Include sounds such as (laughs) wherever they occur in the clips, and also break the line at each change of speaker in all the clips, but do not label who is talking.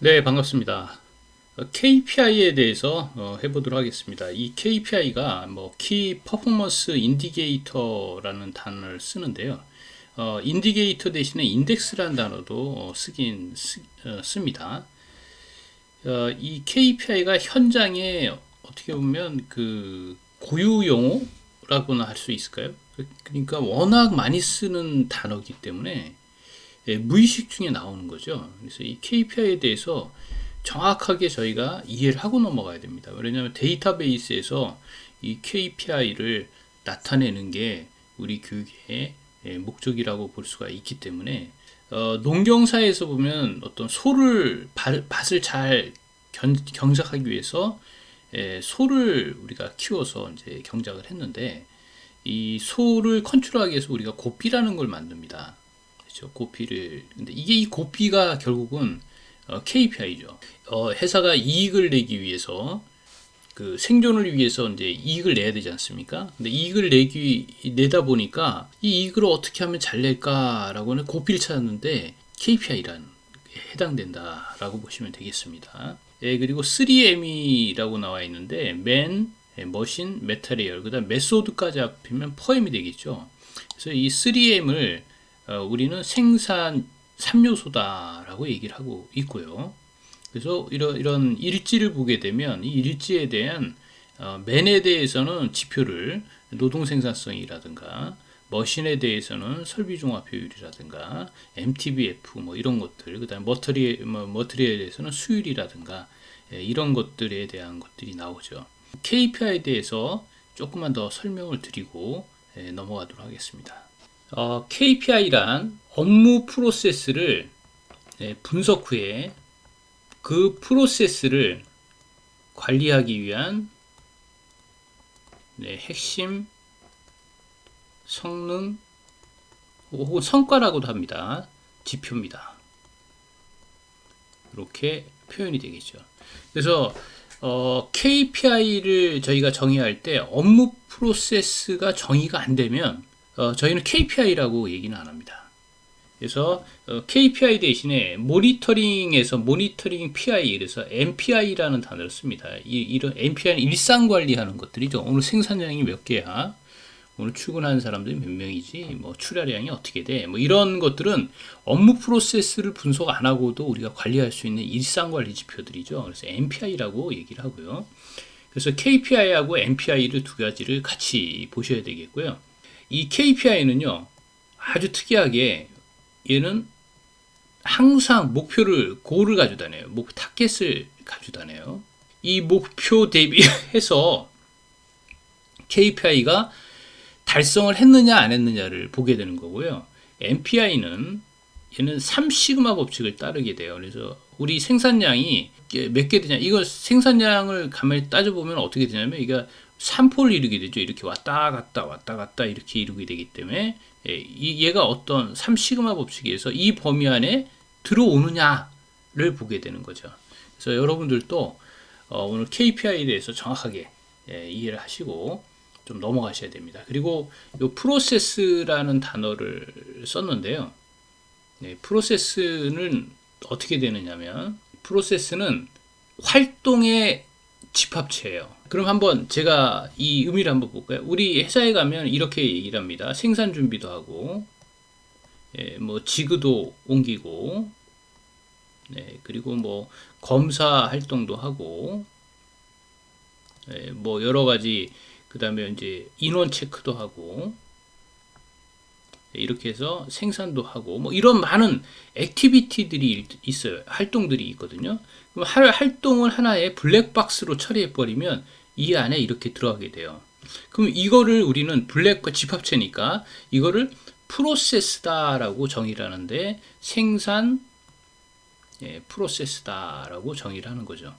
네, 반갑습니다. KPI에 대해서 어, 해보도록 하겠습니다. 이 KPI가 뭐 Key Performance Indicator라는 단어를 쓰는데요. 어, 인디게이터 대신에 인덱스라는 단어도 어, 쓰긴 쓰, 어, 습니다. 어, 이 KPI가 현장에 어떻게 보면 그 고유 용어라고나 할 수 있을까요? 그러니까 워낙 많이 쓰는 단어이기 때문에 예, 무의식 중에 나오는 거죠. 그래서 이 KPI에 대해서 정확하게 저희가 이해를 하고 넘어가야 됩니다. 왜냐하면 데이터베이스에서 이 KPI를 나타내는 게 우리 교육의 예, 목적이라고 볼 수가 있기 때문에 어, 농경사에서 보면 어떤 소를 밭을 잘 견, 경작하기 위해서 예, 소를 우리가 키워서 이제 경작을 했는데 이 소를 컨트롤하기 위해서 우리가 고삐라는 걸 만듭니다. 그렇죠. 고피를. 근데 이게 이 고피가 결국은 어, KPI죠. 어, 회사가 이익을 내기 위해서 그 생존을 위해서 이제 이익을 내야 되지 않습니까? 근데 이익을 내기 내다 보니까 이 이익을 어떻게 하면 잘 낼까라고는 고피를 찾았는데 KPI란 해당된다라고 보시면 되겠습니다. 예, 그리고 3M이라고 나와 있는데 맨, 머신, 메타리얼, 그다음 메소드까지 합치면 퍼엠이 되겠죠. 그래서 이 3M을 어, 우리는 생산 3요소다라고 얘기를 하고 있고요. 그래서 이런, 이런 일지를 보게 되면 이 일지에 대한 어, 맨에 대해서는 지표를 노동 생산성이라든가 머신에 대해서는 설비 종합 효율이라든가 MTBF 뭐 이런 것들 그다음 머터리에 뭐 머터리에 대해서는 수율이라든가 예, 이런 것들에 대한 것들이 나오죠. KPI에 대해서 조금만 더 설명을 드리고 예, 넘어가도록 하겠습니다. 어, KPI란 업무 프로세스를 네, 분석 후에 그 프로세스를 관리하기 위한 네, 핵심 성능 혹은 성과라고도 합니다. 지표입니다. 이렇게 표현이 되겠죠. 그래서 어, KPI를 저희가 정의할 때 업무 프로세스가 정의가 안 되면 어, 저희는 KPI라고 얘기는 안 합니다. 그래서 어, KPI 대신에 모니터링에서 모니터링 PI 그래서 MPI라는 단어를 씁니다. 이, 이런 MPI는 일상 관리하는 것들이죠. 오늘 생산량이 몇 개야? 오늘 출근하는 사람들이 몇 명이지? 뭐 출하량이 어떻게 돼? 뭐 이런 것들은 업무 프로세스를 분석 안 하고도 우리가 관리할 수 있는 일상 관리 지표들이죠. 그래서 MPI라고 얘기를 하고요. 그래서 KPI하고 MPI를 두 가지를 같이 보셔야 되겠고요. 이 KPI는요, 아주 특이하게 얘는 항상 목표를 고를 가지고 다녀요. 목표 타겟을 가지고 다녀요. 이 목표 대비해서 KPI가 달성을 했느냐 안 했느냐를 보게 되는 거고요. MPI는 얘는 3시그마 법칙을 따르게 돼요. 그래서 우리 생산량이 몇 개 되냐 이거 생산량을 가만히 따져보면 어떻게 되냐면 이게 3포를 이루게 되죠. 이렇게 왔다 갔다 왔다 갔다 이렇게 이루게 되기 때문에 예, 얘가 어떤 3시그마 법칙에서 이 범위 안에 들어오느냐를 보게 되는 거죠. 그래서 여러분들도 어, 오늘 KPI에 대해서 정확하게 예, 이해를 하시고 좀 넘어가셔야 됩니다. 그리고 이 프로세스라는 단어를 썼는데요. 네, 프로세스는 어떻게 되느냐면 프로세스는 활동의 집합체예요. 그럼 한번 제가 이 의미를 한번 볼까요? 우리 회사에 가면 이렇게 얘기를 합니다. 생산 준비도 하고, 예, 뭐 지그도 옮기고, 네, 그리고 뭐 검사 활동도 하고, 예, 뭐 여러 가지 그 다음에 이제 인원 체크도 하고, 예, 이렇게 해서 생산도 하고 뭐 이런 많은 액티비티들이 있어요. 활동들이 있거든요. 그럼 할 활동을 하나의 블랙박스로 처리해 버리면 이 안에 이렇게 들어가게 돼요. 그럼 이거를 우리는 블랙과 집합체니까 이거를 프로세스다라고 정의를 하는데 생산 예, 프로세스다라고 정의를 하는 거죠.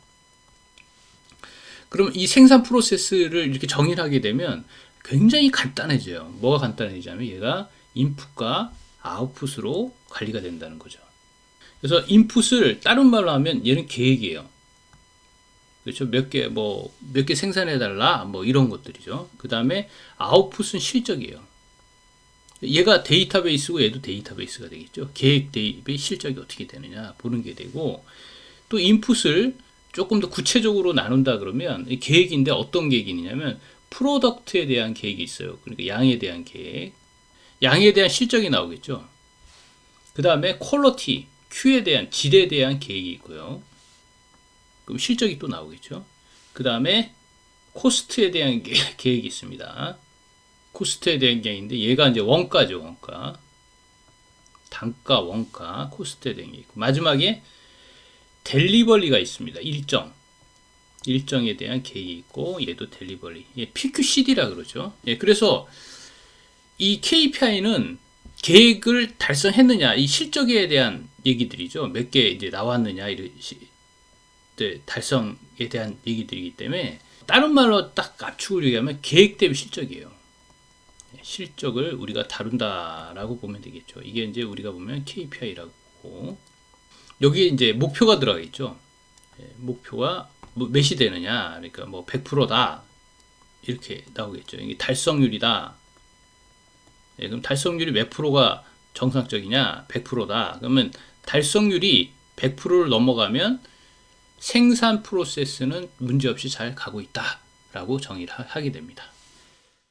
그럼 이 생산 프로세스를 이렇게 정의를 하게 되면 굉장히 간단해져요. 뭐가 간단해지냐면 얘가 인풋과 아웃풋으로 관리가 된다는 거죠. 그래서 인풋을 다른 말로 하면 얘는 계획이에요. 그렇죠. 몇 개, 뭐, 몇 개 생산해달라, 뭐, 이런 것들이죠. 그 다음에 아웃풋은 실적이에요. 얘가 데이터베이스고 얘도 데이터베이스가 되겠죠. 계획 대입의 실적이 어떻게 되느냐 보는 게 되고, 또 인풋을 조금 더 구체적으로 나눈다 그러면 이 계획인데 어떤 계획이냐면 프로덕트에 대한 계획이 있어요. 그러니까 양에 대한 계획. 양에 대한 실적이 나오겠죠. 그 다음에 퀄러티, Q에 대한 질에 대한 계획이 있고요. 그럼 실적이 또 나오겠죠. 그 다음에 코스트에 대한 계- (laughs) 계획이 있습니다. 코스트에 대한 계획인데 얘가 이제 원가죠, 원가. 단가, 원가, 코스트에 대한 게 있고 마지막에 델리버리가 있습니다. 일정. 일정에 대한 계획이 있고 얘도 델리버리. 예, PQCD라 그러죠. 예, 그래서 이 KPI는 계획을 달성했느냐, 이 실적에 대한 얘기들이죠. 몇 개 이제 나왔느냐, 이런 시, 네, 달성에 대한 얘기들이기 때문에 다른 말로 딱 압축을 얘기하면 계획 대비 실적이에요. 예, 실적을 우리가 다룬다라고 보면 되겠죠. 이게 이제 우리가 보면 KPI라고 여기에 이제 목표가 들어가겠죠. 예, 목표가 뭐 몇이 되느냐, 그러니까 뭐 100%다 이렇게 나오겠죠. 이게 달성률이다. 예, 그럼 달성률이 몇 프로가 정상적이냐? 100%다. 그러면 달성률이 100%를 넘어가면 생산 프로세스는 문제없이 잘 가고 있다 라고 정의를 하- 하게 됩니다.